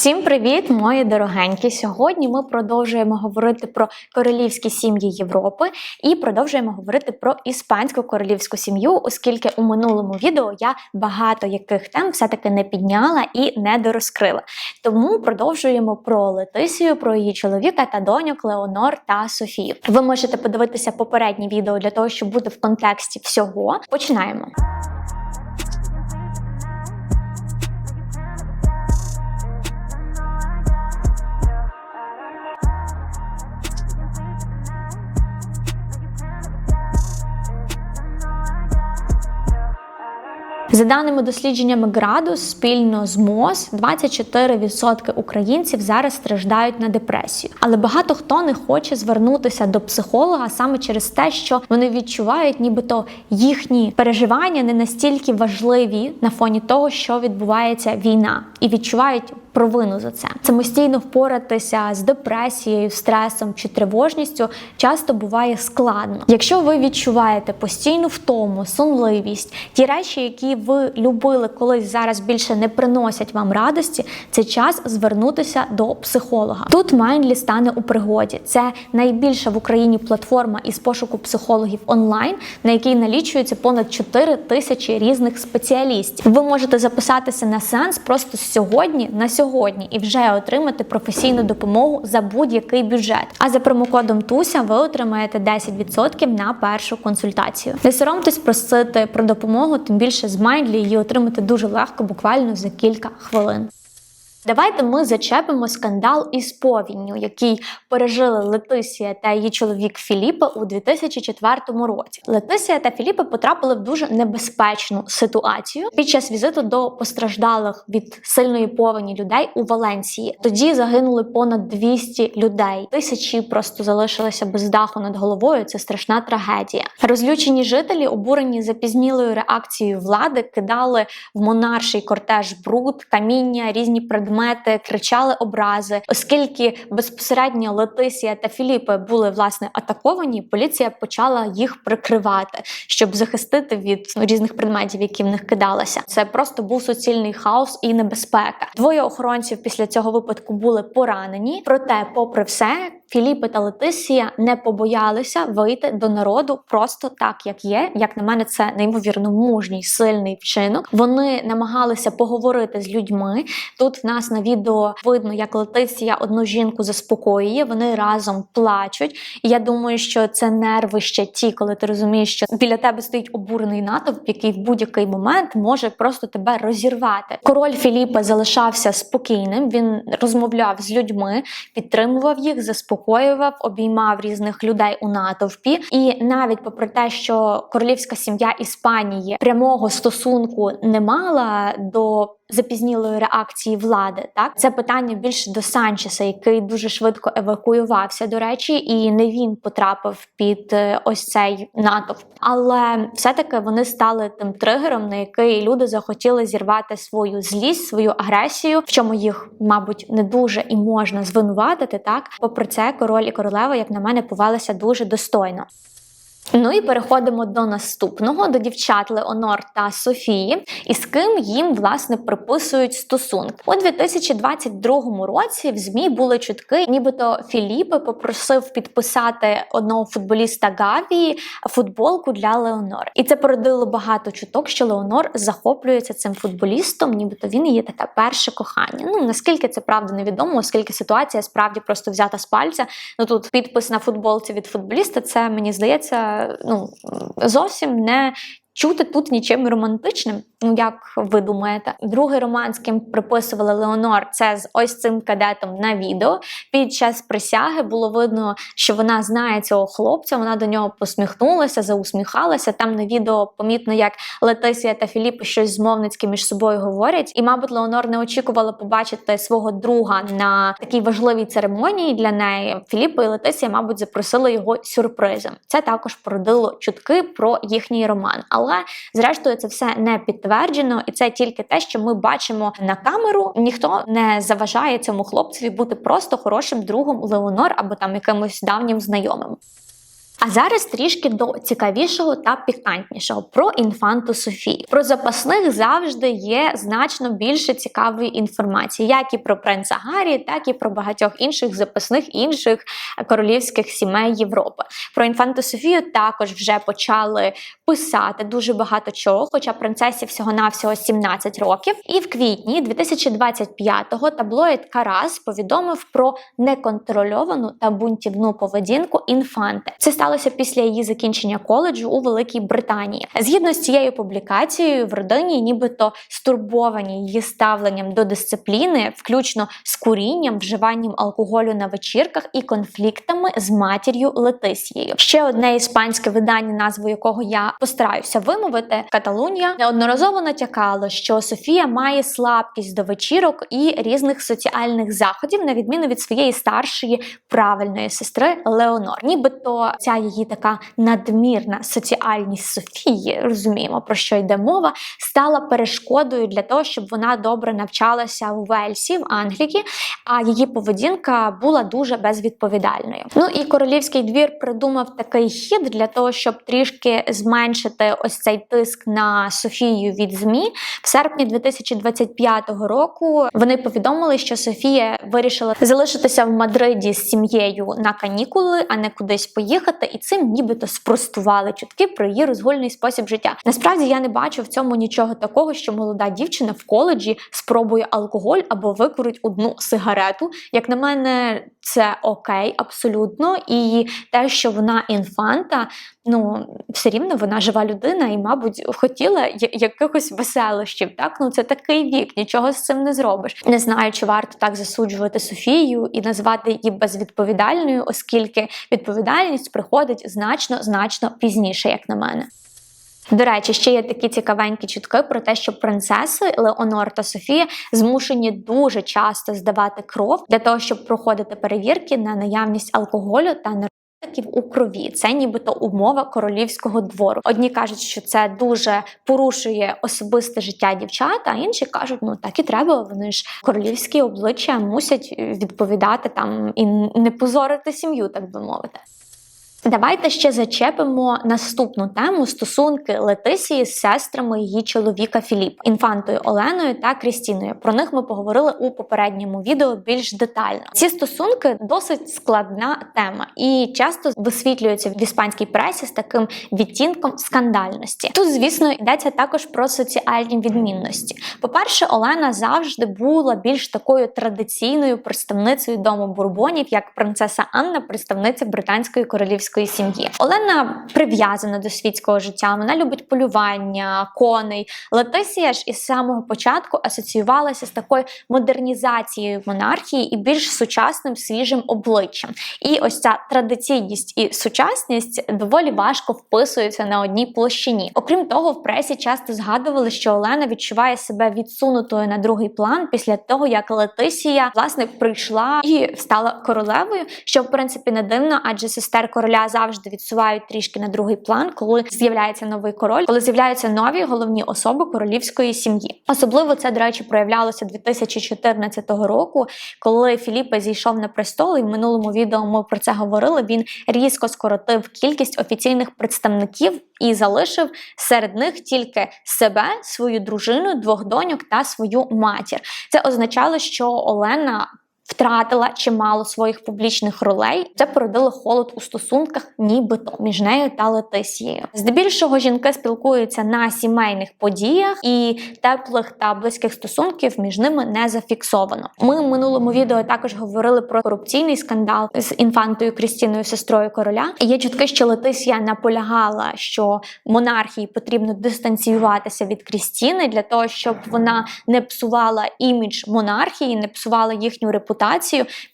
Всім привіт, мої дорогенькі! Сьогодні ми продовжуємо говорити про королівські сім'ї Європи і продовжуємо говорити про іспанську королівську сім'ю, оскільки у минулому відео я багато яких тем все-таки не підняла і не дорозкрила. Тому продовжуємо про Летисію, про її чоловіка та доньок Леонор та Софію. Ви можете подивитися попереднє відео для того, щоб бути в контексті всього. Починаємо. За даними дослідженнями Градус, спільно з МОЗ 24% українців зараз страждають на депресію. Але багато хто не хоче звернутися до психолога саме через те, що вони відчувають, нібито їхні переживання не настільки важливі на фоні того, що відбувається війна, і відчувають провину за це. Самостійно впоратися з депресією, стресом чи тривожністю часто буває складно. Якщо ви відчуваєте постійну втому, сонливість, ті речі, які ви любили колись зараз більше не приносять вам радості, це час звернутися до психолога. Тут Mindly стане у пригоді. Це найбільша в Україні платформа із пошуку психологів онлайн, на якій налічується понад 4 тисячі різних спеціалістів. Ви можете записатися на сеанс просто сьогодні на сьогодні і вже отримати професійну допомогу за будь-який бюджет. А за промокодом Туся ви отримаєте 10% на першу консультацію. Не соромтесь просити про допомогу, тим більше з Mindly її отримати дуже легко, буквально за кілька хвилин. Давайте ми зачепимо скандал із повінню, який пережили Летисія та її чоловік Філіппе у 2004 році. Летисія та Філіппе потрапили в дуже небезпечну ситуацію під час візиту до постраждалих від сильної повені людей у Валенсії. Тоді загинули понад 200 людей. Тисячі просто залишилися без даху над головою. Це страшна трагедія. Розлючені жителі, обурені запізнілою реакцією влади, кидали в монарший кортеж бруд, каміння, різні предмети предмети, кричали образи, оскільки безпосередньо Летисія та Філіпи були власне атаковані. Поліція почала їх прикривати, щоб захистити від різних предметів, які в них кидалися. Це просто був суцільний хаос і небезпека. Двоє охоронців після цього випадку були поранені. Проте, попри все, Філіпи та Летисія не побоялися вийти до народу просто так, як є. Як на мене, це неймовірно мужній, сильний вчинок. Вони намагалися поговорити з людьми. Тут в нас на відео видно, як Летисія одну жінку заспокоює. Вони разом плачуть. І я думаю, що це нерви ще ті, коли ти розумієш, що біля тебе стоїть обурений натовп, який в будь-який момент може просто тебе розірвати. Король Філіпа залишався спокійним. Він розмовляв з людьми, підтримував їх, заспокоював, обіймав різних людей у натовпі. І навіть попри те, що королівська сім'я Іспанії прямого стосунку не мала до запізнілої реакції влади. Так це питання більше до Санчеса, який дуже швидко евакуювався. До речі, і не він потрапив під е, ось цей натовп. Але все-таки вони стали тим тригером, на який люди захотіли зірвати свою злість, свою агресію, в чому їх, мабуть, не дуже і можна звинуватити. Так, попри це, король і королева, як на мене, повелися дуже достойно. Ну і переходимо до наступного до дівчат Леонор та Софії, і з ким їм власне приписують стосунки у 2022 році. В змі були чутки, нібито Філіппе попросив підписати одного футболіста Гавії футболку для Леонор, і це породило багато чуток, що Леонор захоплюється цим футболістом, нібито він її таке перше кохання. Ну наскільки це правда невідомо, оскільки ситуація справді просто взята з пальця. Ну тут підпис на футболці від футболіста. Це мені здається ну, зовсім не чути тут нічим романтичним. Ну, як ви думаєте, другий роман, з ким приписували Леонор, це з ось цим кадетом на відео. Під час присяги було видно, що вона знає цього хлопця. Вона до нього посміхнулася, заусміхалася. Там на відео помітно, як Летисія та Філіп щось змовницьке між собою говорять. І, мабуть, Леонор не очікувала побачити свого друга на такій важливій церемонії для неї. Філіп і Летисія, мабуть, запросили його сюрпризом. Це також породило чутки про їхній роман. Але зрештою це все не підтверджено, і це тільки те, що ми бачимо на камеру. Ніхто не заважає цьому хлопцеві бути просто хорошим другом Леонор або там якимось давнім знайомим. А зараз трішки до цікавішого та пікантнішого про інфанту Софію. Про запасних завжди є значно більше цікавої інформації, як і про принца Гаррі, так і про багатьох інших запасних інших королівських сімей Європи. Про інфанту Софію також вже почали писати дуже багато чого, хоча принцесі всього-навсього 17 років. І в квітні 2025-го таблоїд Карас повідомив про неконтрольовану та бунтівну поведінку інфанти. Це сталося після її закінчення коледжу у Великій Британії. Згідно з цією публікацією, в родині нібито стурбовані її ставленням до дисципліни, включно з курінням, вживанням алкоголю на вечірках і конфліктами з матір'ю Летисією. Ще одне іспанське видання, назву якого я постараюся вимовити, Каталунія неодноразово натякало, що Софія має слабкість до вечірок і різних соціальних заходів, на відміну від своєї старшої правильної сестри Леонор. Нібито ця її така надмірна соціальність Софії, розуміємо про що йде мова, стала перешкодою для того, щоб вона добре навчалася у Вельсі в Англії, а її поведінка була дуже безвідповідальною. Ну і королівський двір придумав такий хід для того, щоб трішки зменшити ось цей тиск на Софію від ЗМІ. В серпні 2025 року вони повідомили, що Софія вирішила залишитися в Мадриді з сім'єю на канікули, а не кудись поїхати, і цим нібито спростували чутки про її розгульний спосіб життя. Насправді я не бачу в цьому нічого такого, що молода дівчина в коледжі спробує алкоголь або викурить одну сигарету. Як на мене, це окей, абсолютно. І те, що вона інфанта, ну все рівно вона жива людина і, мабуть, хотіла якихось веселощів. Так, ну це такий вік, нічого з цим не зробиш. Не знаю, чи варто так засуджувати Софію і назвати її безвідповідальною, оскільки відповідальність приходить значно значно пізніше, як на мене. До речі, ще є такі цікавенькі чутки про те, що принцеси Леонор та Софія змушені дуже часто здавати кров для того, щоб проходити перевірки на наявність алкоголю та наркотиків у крові. Це нібито умова королівського двору. Одні кажуть, що це дуже порушує особисте життя дівчат, а інші кажуть, ну так і треба. Вони ж королівські обличчя мусять відповідати там і не позорити сім'ю, так би мовити. Давайте ще зачепимо наступну тему стосунки Летисії з сестрами її чоловіка Філіп, інфантою Оленою та Крістіною. Про них ми поговорили у попередньому відео більш детально. Ці стосунки досить складна тема і часто висвітлюються в іспанській пресі з таким відтінком скандальності. Тут, звісно, йдеться також про соціальні відмінності. По-перше, Олена завжди була більш такою традиційною представницею дому бурбонів, як принцеса Анна, представниця британської королівської сім'ї. Олена прив'язана до світського життя. Вона любить полювання, коней. Летисія ж із самого початку асоціювалася з такою модернізацією монархії і більш сучасним свіжим обличчям. І ось ця традиційність і сучасність доволі важко вписуються на одній площині. Окрім того, в пресі часто згадували, що Олена відчуває себе відсунутою на другий план після того, як Летисія власне прийшла і стала королевою, що в принципі не дивно, адже сестер короля завжди відсувають трішки на другий план, коли з'являється новий король, коли з'являються нові головні особи королівської сім'ї. Особливо це, до речі, проявлялося 2014 року, коли Філіппе зійшов на престол. І в минулому відео ми про це говорили. Він різко скоротив кількість офіційних представників і залишив серед них тільки себе, свою дружину, двох доньок та свою матір. Це означало, що Олена. Втратила чимало своїх публічних ролей. Це породило холод у стосунках, нібито між нею та Летисією. Здебільшого жінки спілкуються на сімейних подіях, і теплих та близьких стосунків між ними не зафіксовано. Ми в минулому відео також говорили про корупційний скандал з інфантою Крістіною, сестрою короля. Є чутки, що Летисія наполягала, що монархії потрібно дистанціюватися від Крістіни для того, щоб вона не псувала імідж монархії, не псувала їхню репутацію.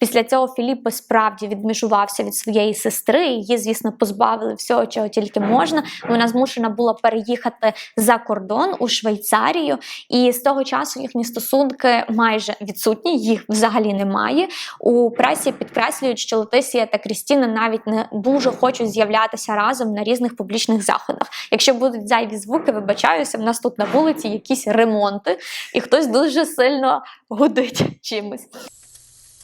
Після цього Філіппе справді відмежувався від своєї сестри. Її, звісно, позбавили всього, чого тільки можна. Вона змушена була переїхати за кордон у Швейцарію, і з того часу їхні стосунки майже відсутні, їх взагалі немає. У пресі підкреслюють, що Летисія та Крістіна навіть не дуже хочуть з'являтися разом на різних публічних заходах. Якщо будуть зайві звуки, вибачаюся, в нас тут на вулиці якісь ремонти, і хтось дуже сильно гудить чимось.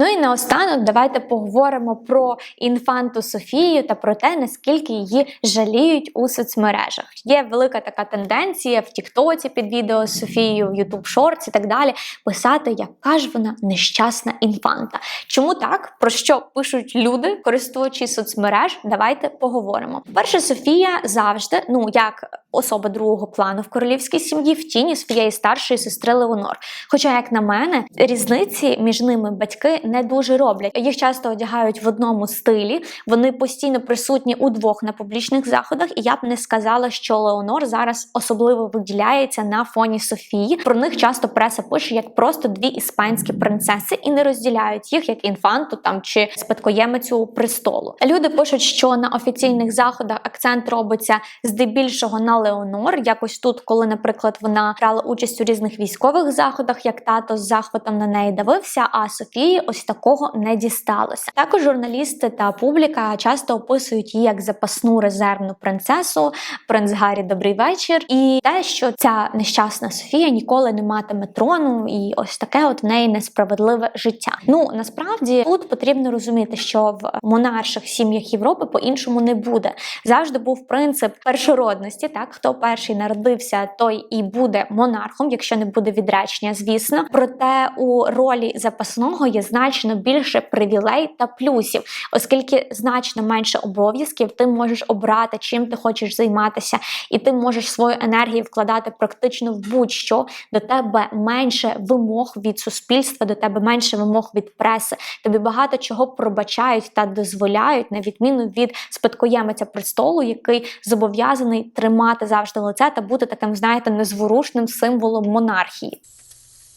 Ну і наостанок давайте поговоримо про інфанту Софію та про те, наскільки її жаліють у соцмережах. Є велика така тенденція в Тіктоці під відео з Софією, в Ютуб Шортс і так далі писати, яка ж вона нещасна інфанта. Чому так? Про що пишуть люди, користуючись соцмереж? Давайте поговоримо. Перше, Софія завжди, ну як особа другого плану в королівській сім'ї, в тіні своєї старшої сестри Леонор. Хоча, як на мене, різниці між ними батьки не дуже роблять. Їх часто одягають в одному стилі, вони постійно присутні удвох на публічних заходах, і я б не сказала, що Леонор зараз особливо виділяється на фоні Софії. Про них часто преса пише як просто дві іспанські принцеси і не розділяють їх як інфанту там чи спадкоємицю престолу. Люди пишуть, що на офіційних заходах акцент робиться здебільшого на Леонор. Якось тут, коли, наприклад, вона брала участь у різних військових заходах, як тато з захватом на неї дивився, а Софії ось такого не дісталося. Також журналісти та публіка часто описують її як запасну резервну принцесу, принц Гаррі, добрий вечір, і те, що ця нещасна Софія ніколи не матиме трону, і ось таке от в неї несправедливе життя. Ну насправді тут потрібно розуміти, що в монарших сім'ях Європи по-іншому не буде. Завжди був принцип першородності. Так, хто перший народився, той і буде монархом, якщо не буде відречення, звісно. Проте у ролі запасного є значно більше привілей та плюсів, оскільки значно менше обов'язків, ти можеш обрати, чим ти хочеш займатися, і ти можеш свою енергію вкладати практично в будь-що до тебе менше вимог від суспільства, до тебе менше вимог від преси. Тобі багато чого пробачають та дозволяють, на відміну від спадкоємиця престолу, який зобов'язаний тримати завжди лице та бути таким, знаєте, незворушним символом монархії.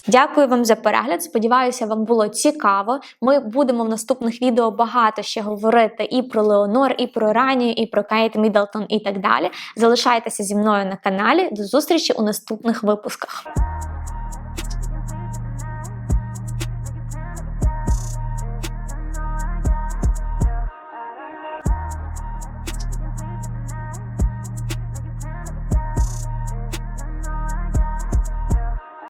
Дякую вам за перегляд. Сподіваюся, вам було цікаво. Ми будемо в наступних відео багато ще говорити і про Леонор, і про Ранію, і про Кейт Міддлтон, і так далі. Залишайтеся зі мною на каналі. До зустрічі у наступних випусках.